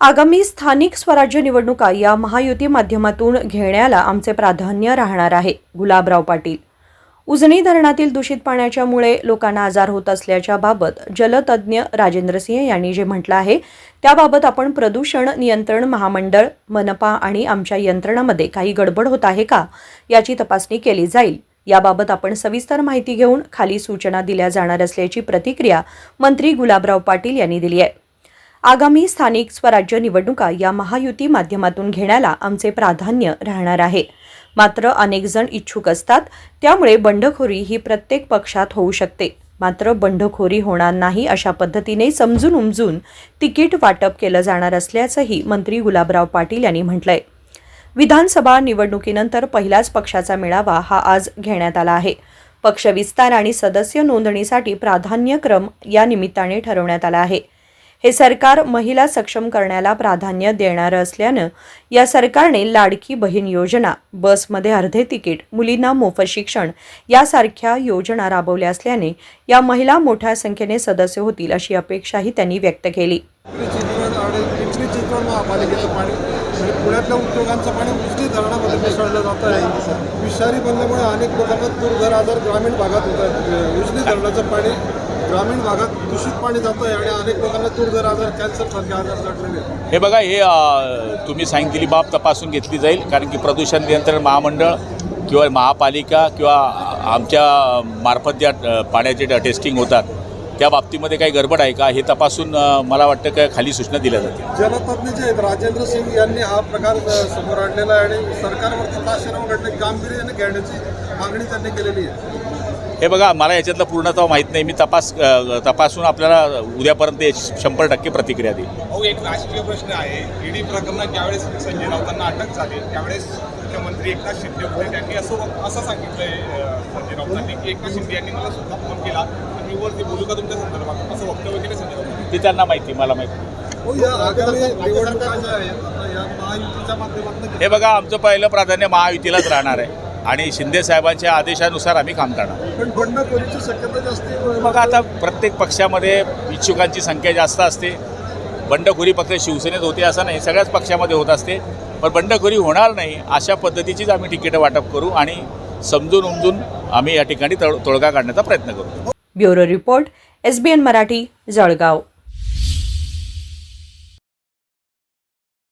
आगामी स्थानिक स्वराज्य निवडणुका या महायुती माध्यमातून घेण्याला आमचे प्राधान्य राहणार आहे गुलाबराव पाटील. उजनी धरणातील दूषित पाण्याच्यामुळे लोकांना आजार होत असल्याच्या बाबत जलतज्ज्ञ राजेंद्र सिंह यांनी जे म्हटलं आहे त्याबाबत आपण प्रदूषण नियंत्रण महामंडळ मनपा आणि आमच्या यंत्रणामध्ये काही गडबड होत आहे का याची तपासणी केली जाईल. याबाबत आपण सविस्तर माहिती घेऊन खाली सूचना दिल्या जाणार असल्याची प्रतिक्रिया मंत्री गुलाबराव पाटील यांनी दिली आहे. आगामी स्थानिक स्वराज्य निवडणुका या महायुती माध्यमातून घेण्याला आमचे प्राधान्य राहणार आहे. मात्र अनेक जण इच्छुक असतात त्यामुळे बंडखोरी ही प्रत्येक पक्षात होऊ शकते. मात्र बंडखोरी होणार नाही अशा पद्धतीने समजून उमजून तिकीट वाटप केलं जाणार असल्याचंही मंत्री गुलाबराव पाटील यांनी म्हटलंय. विधानसभा निवडणुकीनंतर पहिल्याच पक्षाचा मेळावा हा आज घेण्यात आला आहे. पक्षविस्तार आणि सदस्य नोंदणीसाठी प्राधान्यक्रम या निमित्ताने ठरवण्यात आला आहे. हे सरकार महिला सक्षम करण्याला प्राधान्य देणारं असल्यानं या सरकारने लाडकी बहीण योजना बसमध्ये अर्धे तिकीट मुलींना मोफत शिक्षण यासारख्या योजना राबवल्या असल्याने या महिला मोठ्या संख्येने सदस्य होतील अशी अपेक्षाही त्यांनी व्यक्त केली. पुण्यातल्या उद्योगांचं पाणी उजनी धरणामध्ये मिसळलं जात आहे विषारी बनल्यामुळे अनेक लोकांना दुर्धर आजार ग्रामीण भागात होत आहे उजनी धरणाचं पाणी ग्रामीण भागात दूषित पाणी जातं आहे आणि अनेक लोकांना दुर्धर आजार कॅन्सरसारखे आजार जडलेले आहेत. हे बघा हे तुम्ही सांगितलेली बाब तपासून घेतली जाईल कारण की प्रदूषण नियंत्रण महामंडळ किंवा महापालिका किंवा आमच्या मार्फत ज्या पाण्याचे टेस्टिंग होतात त्या बाबतीमध्ये काही गडबड आहे का? हे तपासून मला वाटतं का खाली सूचना दिल्या जातील. जलतज्ञ जे आहेत राजेंद्र सिंग यांनी हा प्रकार समोर आणलेला आहे आणि सरकारवरती ताशेराव घडणे गांभीर्याने घेण्याची मागणी त्यांनी केलेली आहे. हे बघा मला याच्यातलं पूर्णतः माहीत नाही. मी तपास तपासून आपल्याला उद्यापर्यंत याची शंभर टक्के प्रतिक्रिया देईल अहो एक राजकीय प्रश्न आहे. ईडी प्रकरणात ज्यावेळेस संजय राऊतांना अटक झाली त्यावेळेस मुख्यमंत्री एकनाथ शिंदे होते. त्यांनी असं असं सांगितलंय संजय राऊतांनी की एकनाथ शिंदे यांनी मला स्वतः फोन केला. आणि मी वरती बोलू का तुमच्या संदर्भात? असं वक्तव्य केलं संजय राऊतांनी. ते त्यांना माहिती मला माहिती. हे बघा आमचं पहिलं प्राधान्य महायुतीलाच राहणार आहे. आणि शिंदे साहेबांच्या आदेशानुसार आम्ही काम करणार. पण बंडखोरीची शक्यता जास्त आहे. मग आता प्रत्येक पक्षामध्ये इच्छुकांची संख्या जास्त असते. बंडखोरी फक्त शिवसेनेत होते असं नाही सगळ्याच पक्षामध्ये होत असते. पण बंडखोरी होणार नाही अशा पद्धतीचीच आम्ही तिकीटं वाटप करू आणि समजून उमजून आम्ही या ठिकाणी तळ तोडगा काढण्याचा प्रयत्न करू. Bureau report SBN Marathi Jalgaon.